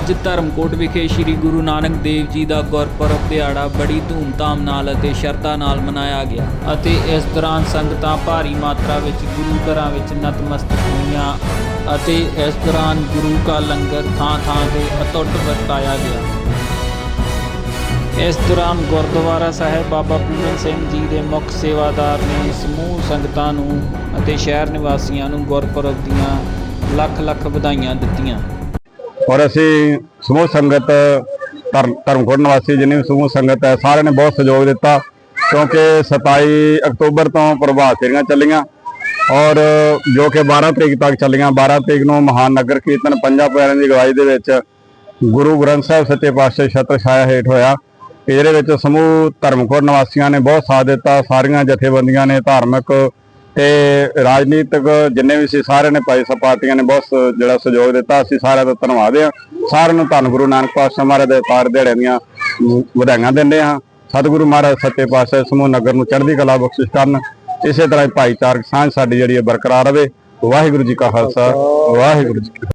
ਅੱਜ ਧਰਮਕੋਟ ਵਿਖੇ ਸ੍ਰੀ ਗੁਰੂ ਨਾਨਕ ਦੇਵ ਜੀ ਦਾ ਗੁਰਪੁਰਬ ਦਿਹਾੜਾ ਬੜੀ ਧੂਮਧਾਮ ਨਾਲ ਅਤੇ ਸ਼ਰਧਾ ਨਾਲ ਮਨਾਇਆ ਗਿਆ ਅਤੇ ਇਸ ਦੌਰਾਨ ਸੰਗਤਾਂ ਭਾਰੀ ਮਾਤਰਾ ਵਿੱਚ ਗੁਰੂ ਘਰਾਂ ਵਿੱਚ ਨਤਮਸਤਕ ਹੋਈਆਂ ਅਤੇ ਇਸ ਦੌਰਾਨ ਗੁਰੂ ਕਾ ਲੰਗਰ ਥਾਂ ਥਾਂ ਤੇ ਅਟੁੱਟ ਵਰਤਾਇਆ ਗਿਆ। ਇਸ ਦੌਰਾਨ ਗੁਰਦੁਆਰਾ ਸਾਹਿਬ ਬਾਬਾ ਪੂਰਨ ਸਿੰਘ ਜੀ ਦੇ ਮੁੱਖ ਸੇਵਾਦਾਰ ਨੇ ਸਮੂਹ ਸੰਗਤਾਂ ਨੂੰ ਅਤੇ ਸ਼ਹਿਰ ਨਿਵਾਸੀਆਂ ਨੂੰ ਗੁਰਪੁਰਬ ਦੀਆਂ ਲੱਖ ਲੱਖ ਵਧਾਈਆਂ ਦਿੱਤੀਆਂ। ਔਰ ਅਸੀਂ ਸਮੂਹ ਸੰਗਤ ਧਰਮ ਧਰਮਕੋਟ ਨਿਵਾਸੀ ਜਿੰਨੀ ਵੀ ਸਮੂਹ ਸੰਗਤ ਹੈ, ਸਾਰਿਆਂ ਨੇ ਬਹੁਤ ਸਹਿਯੋਗ ਦਿੱਤਾ, ਕਿਉਂਕਿ 27 ਅਕਤੂਬਰ ਤੋਂ ਪ੍ਰਭਾਤ ਫੇਰੀਆਂ ਚੱਲੀਆਂ ਔਰ ਜੋ ਕਿ 12 ਤਰੀਕ ਤੱਕ ਚੱਲੀਆਂ 12 ਤਰੀਕ ਨੂੰ ਮਹਾਨ ਨਗਰ ਕੀਰਤਨ ਪੰਜਾਂ ਪਿਆਰਿਆਂ ਦੀ ਅਗਵਾਈ ਦੇ ਵਿੱਚ ਗੁਰੂ ਗ੍ਰੰਥ ਸਾਹਿਬ ਸੱਚੇ ਪਾਤਸ਼ਾਹ ਦੀ ਛਤਰ ਛਾਇਆ ਹੇਠ ਹੋਇਆ। ਇਹਦੇ ਵਿੱਚ ਸਮੂਹ ਧਰਮਕੋਟ ਨਿਵਾਸੀਆਂ ਨੇ ਬਹੁਤ ਸਾਥ ਦਿੱਤਾ, ਸਾਰੀਆਂ ਜਥੇਬੰਦੀਆਂ ਨੇ ਧਾਰਮਿਕ ਤੇ ਰਾਜਨੀਤਿਕ ਜਿੰਨੇ ਵੀ ਸੀ, ਸਾਰਿਆਂ ਨੇ ਭਾਈ ਸਾਹਿਬ ਪਾਰਟੀਆਂ ਨੇ ਬਹੁਤ ਸ- ਜਿਹੜਾ ਸਹਿਯੋਗ ਦਿੱਤਾ। ਅਸੀਂ ਸਾਰਿਆਂ ਦਾ ਧੰਨਵਾਦ ਹਾਂ। ਸਾਰਿਆਂ ਨੂੰ ਧੰਨ ਗੁਰੂ ਨਾਨਕ ਪਾਤਸ਼ਾਹ ਮਹਾਰਾਜ ਦੇ ਪਾਰ ਦਿਹਾੜੇ ਦੀਆਂ ਵਧਾਈਆਂ ਦਿੰਦੇ ਹਾਂ। ਸਤਿਗੁਰੂ ਮਹਾਰਾਜ ਸੱਚੇ ਪਾਤਸ਼ਾਹ ਸਮੂਹ ਨਗਰ ਨੂੰ ਚੜ੍ਹਦੀ ਕਲਾ ਬਖਸ਼ਿਸ਼ ਕਰਨ। ਇਸੇ ਤਰ੍ਹਾਂ ਹੀ ਭਾਈਚਾਰਕ ਸਾਂਝ ਸਾਡੀ ਜਿਹੜੀ ਹੈ ਬਰਕਰਾਰ ਰਵੇ ਵਾਹਿਗੁਰੂ ਜੀ ਕਾ ਖਾਲਸਾ। ਵਾਹਿਗੁਰੂ ਜੀ